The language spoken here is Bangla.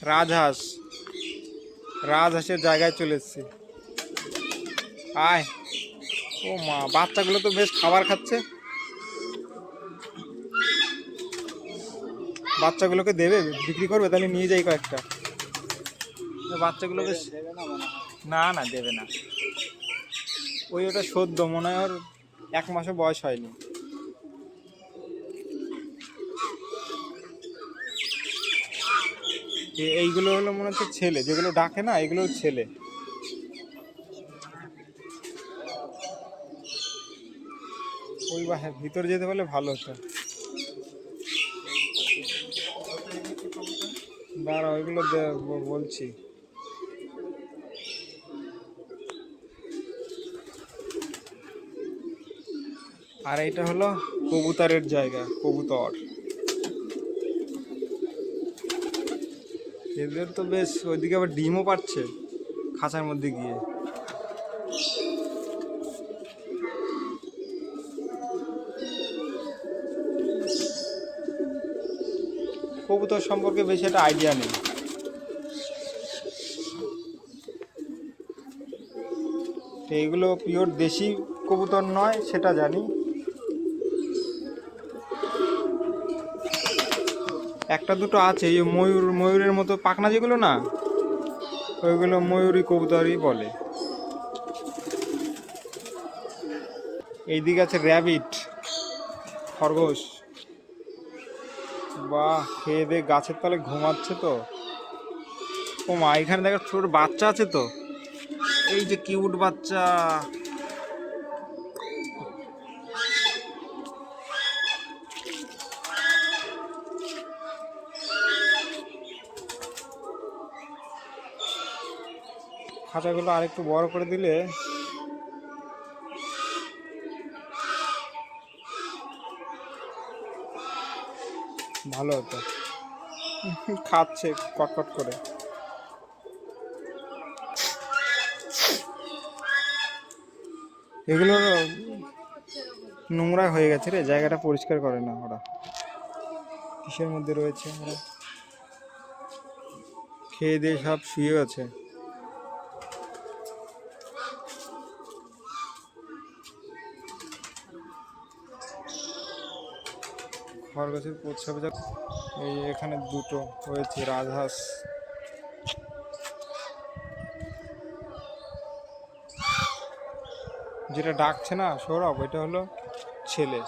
রাজহাঁস। রাজহাঁসের জায়গায় চলে এসছি। আয়। ও মা, বাচ্চাগুলো তো বেশ খাবার খাচ্ছে। বাচ্চাগুলোকে দেবে? বিক্রি করবে? তাহলে নিয়ে যাই কয়েকটা। বাচ্চাগুলো বেশ না না, দেবে না। ওই ওটা সদ্য, মনে হয় এক মাসও বয়স হয়নি। এ- এইগুলো হলো মনে হচ্ছে ছেলে যেগুলো ডাকে না এগুলো ছেলে। ওই বা হ্যাঁ, ভিতরে যেতে পারলে ভালো হতো। দাঁড়া ওইগুলো বলছি। আর এটা হলো কবুতরের জায়গা কবুতর। এদের তো বেশ, ওইদিকে আবার ডিমও পাচ্ছে খাঁচার মধ্যে গিয়ে। কবুতর সম্পর্কে বেশি একটা আইডিয়া নেই। এইগুলো পিওর দেশি কবুতর নয়, সেটা জানি। একটা দুটো আছে, এই ময়ূর, ময়ূরের মতো পাখনা যেগুলো না, ওইগুলো ময়ূরী কবুতরই বলে। এইদিকে আছে র্যাবিট, খরগোশ। বাহ, খেয়ে দিয়ে গাছের তলে ঘুমাচ্ছে তো। ও মা, এখানে দেখো ছোট বাচ্চা আছে তো। এই যে কিউট বাচ্চা। খাঁচাগুলো আরেকটু বড় করে দিলে ভালো হতো। খাচ্ছে কটকট করে। এগুলো নোংরা হয়ে গেছে রে, জায়গাটা পরিষ্কার করে না ওরা। কিসের মধ্যে রয়েছে ওরা? খেয়ে দিয়ে সব শুয়ে আছে। খরগোশের প্রস্রাব যা এই এখানে দুটো হয়েছে, রাজহাঁস। যেটা ডাকছে না সৌরভ, এটা হলো ছেলে।